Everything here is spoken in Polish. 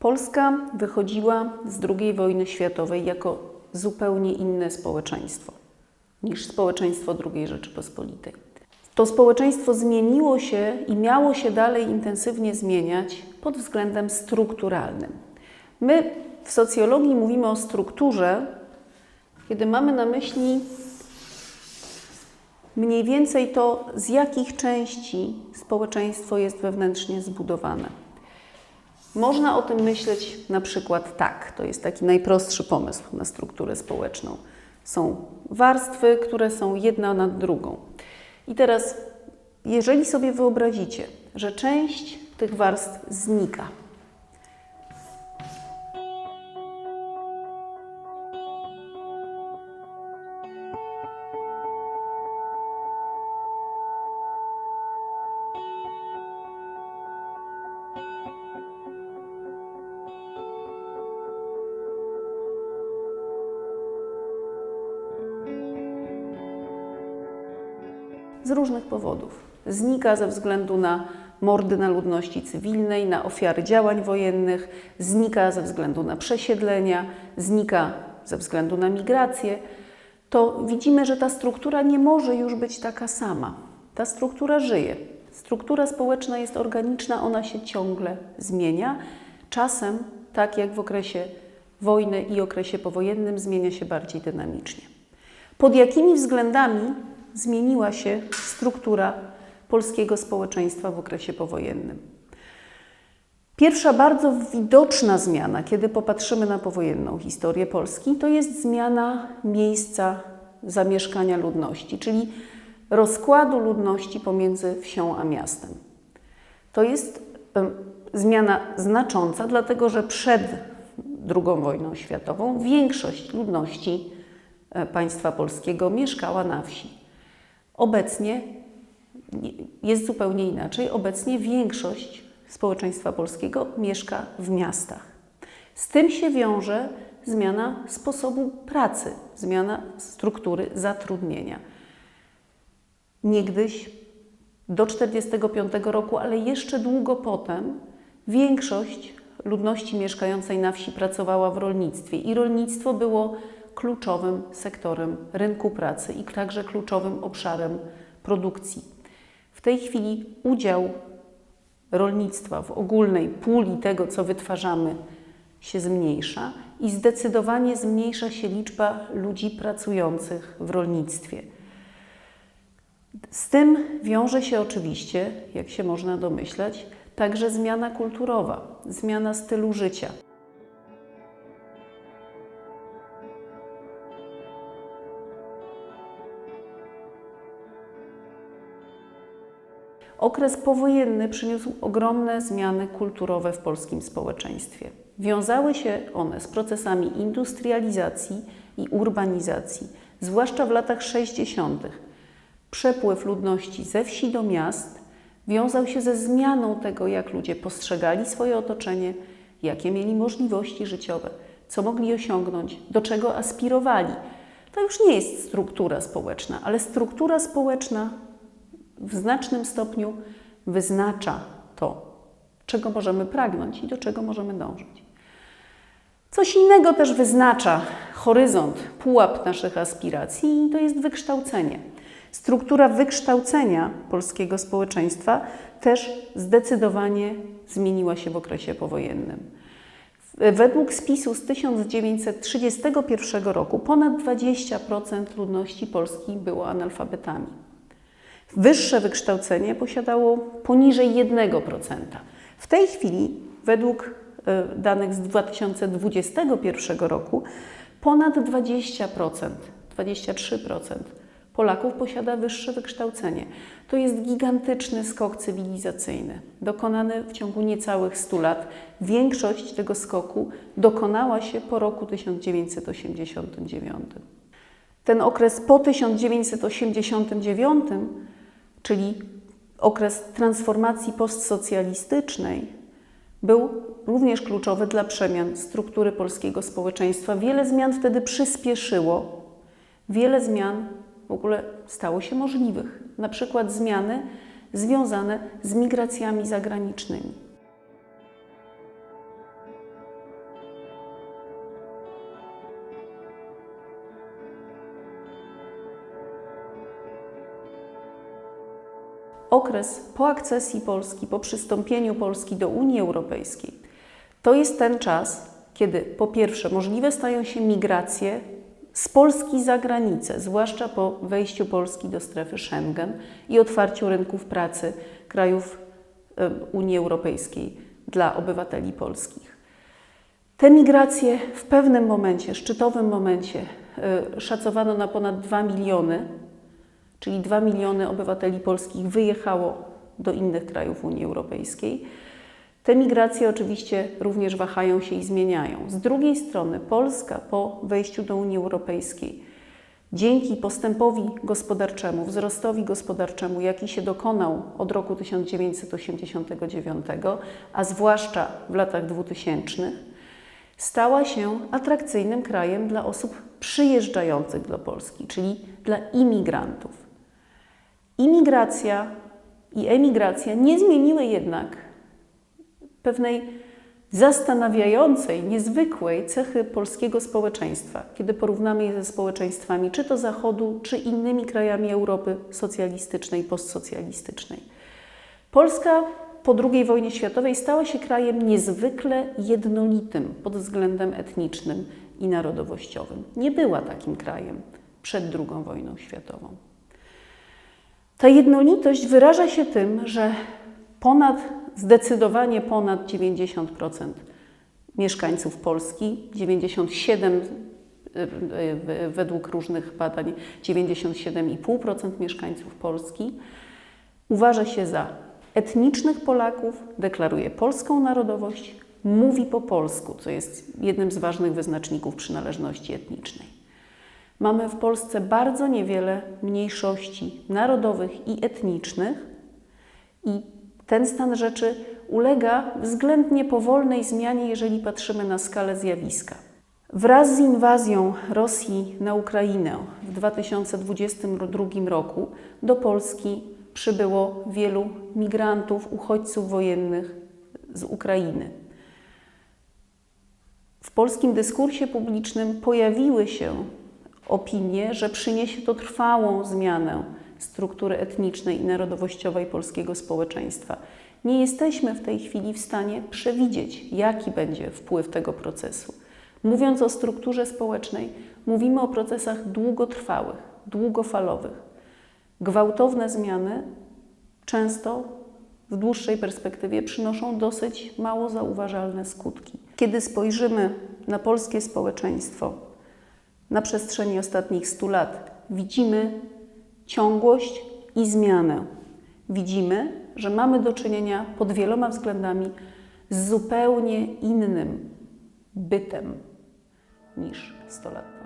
Polska wychodziła z II wojny światowej jako zupełnie inne społeczeństwo niż społeczeństwo II Rzeczypospolitej. To społeczeństwo zmieniło się i miało się dalej intensywnie zmieniać pod względem strukturalnym. My w socjologii mówimy o strukturze, kiedy mamy na myśli mniej więcej to, z jakich części społeczeństwo jest wewnętrznie zbudowane. Można o tym myśleć na przykład tak, to jest taki najprostszy pomysł na strukturę społeczną. Są warstwy, które są jedna nad drugą. I teraz, jeżeli sobie wyobrazicie, że część tych warstw znika, z różnych powodów. Znika ze względu na mordy na ludności cywilnej, na ofiary działań wojennych, znika ze względu na przesiedlenia, znika ze względu na migrację, to widzimy, że ta struktura nie może już być taka sama. Ta struktura żyje. Struktura społeczna jest organiczna, ona się ciągle zmienia. Czasem, tak jak w okresie wojny i okresie powojennym, zmienia się bardziej dynamicznie. Pod jakimi względami zmieniła się struktura polskiego społeczeństwa w okresie powojennym. Pierwsza bardzo widoczna zmiana, kiedy popatrzymy na powojenną historię Polski, to jest zmiana miejsca zamieszkania ludności, czyli rozkładu ludności pomiędzy wsią a miastem. To jest zmiana znacząca, dlatego że przed II wojną światową większość ludności e, państwa polskiego mieszkała na wsi. Obecnie jest zupełnie inaczej. Obecnie większość społeczeństwa polskiego mieszka w miastach. Z tym się wiąże zmiana sposobu pracy, zmiana struktury zatrudnienia. Niegdyś do 1945 roku, ale jeszcze długo potem, większość ludności mieszkającej na wsi pracowała w rolnictwie i rolnictwo było kluczowym sektorem rynku pracy i także kluczowym obszarem produkcji. W tej chwili udział rolnictwa w ogólnej puli tego, co wytwarzamy, się zmniejsza i zdecydowanie zmniejsza się liczba ludzi pracujących w rolnictwie. Z tym wiąże się oczywiście, jak się można domyślać, także zmiana kulturowa, zmiana stylu życia. Okres powojenny przyniósł ogromne zmiany kulturowe w polskim społeczeństwie. Wiązały się one z procesami industrializacji i urbanizacji, zwłaszcza w latach 60. Przepływ ludności ze wsi do miast wiązał się ze zmianą tego, jak ludzie postrzegali swoje otoczenie, jakie mieli możliwości życiowe, co mogli osiągnąć, do czego aspirowali. To już nie jest struktura społeczna, ale struktura społeczna w znacznym stopniu wyznacza to, czego możemy pragnąć i do czego możemy dążyć. Coś innego też wyznacza horyzont, pułap naszych aspiracji, i to jest wykształcenie. Struktura wykształcenia polskiego społeczeństwa też zdecydowanie zmieniła się w okresie powojennym. Według spisu z 1931 roku ponad 20% ludności Polski było analfabetami. Wyższe wykształcenie posiadało poniżej 1%. W tej chwili, według e, danych z 2021 roku, ponad 20%, 23% Polaków posiada wyższe wykształcenie. To jest gigantyczny skok cywilizacyjny, dokonany w ciągu niecałych 100 lat. Większość tego skoku dokonała się po roku 1989. Ten okres po 1989 czyli okres transformacji postsocjalistycznej, był również kluczowy dla przemian struktury polskiego społeczeństwa. Wiele zmian wtedy przyspieszyło, wiele zmian w ogóle stało się możliwych, na przykład zmiany związane z migracjami zagranicznymi. Okres po akcesji Polski, po przystąpieniu Polski do Unii Europejskiej, to jest ten czas, kiedy po pierwsze możliwe stają się migracje z Polski za granicę, zwłaszcza po wejściu Polski do strefy Schengen i otwarciu rynków pracy krajów Unii Europejskiej dla obywateli polskich. Te migracje w pewnym momencie, szczytowym momencie, y, szacowano na ponad 2 miliony, czyli 2 miliony obywateli polskich wyjechało do innych krajów Unii Europejskiej. Te migracje oczywiście również wahają się i zmieniają. Z drugiej strony Polska po wejściu do Unii Europejskiej, dzięki postępowi gospodarczemu, wzrostowi gospodarczemu, jaki się dokonał od roku 1989, a zwłaszcza w latach 2000, stała się atrakcyjnym krajem dla osób przyjeżdżających do Polski, czyli dla imigrantów. Imigracja i emigracja nie zmieniły jednak pewnej zastanawiającej, niezwykłej cechy polskiego społeczeństwa, kiedy porównamy je ze społeczeństwami czy to Zachodu, czy innymi krajami Europy socjalistycznej, postsocjalistycznej. Polska po II wojnie światowej stała się krajem niezwykle jednolitym pod względem etnicznym i narodowościowym. Nie była takim krajem przed II wojną światową. Ta jednolitość wyraża się tym, że ponad, zdecydowanie ponad 90% mieszkańców Polski, 97 y, y, według różnych badań, 97,5% mieszkańców Polski uważa się za etnicznych Polaków, deklaruje polską narodowość, mówi po polsku, co jest jednym z ważnych wyznaczników przynależności etnicznej. Mamy w Polsce bardzo niewiele mniejszości narodowych i etnicznych, i ten stan rzeczy ulega względnie powolnej zmianie, jeżeli patrzymy na skalę zjawiska. Wraz z inwazją Rosji na Ukrainę w 2022 roku do Polski przybyło wielu migrantów, uchodźców wojennych z Ukrainy. W polskim dyskursie publicznym pojawiły się opinie, że przyniesie to trwałą zmianę struktury etnicznej i narodowościowej polskiego społeczeństwa. Nie jesteśmy w tej chwili w stanie przewidzieć, jaki będzie wpływ tego procesu. Mówiąc o strukturze społecznej, mówimy o procesach długotrwałych, długofalowych. Gwałtowne zmiany często w dłuższej perspektywie przynoszą dosyć mało zauważalne skutki. Kiedy spojrzymy na polskie społeczeństwo na przestrzeni ostatnich 100 lat, widzimy ciągłość i zmianę. Widzimy, że mamy do czynienia pod wieloma względami z zupełnie innym bytem niż 100 lat.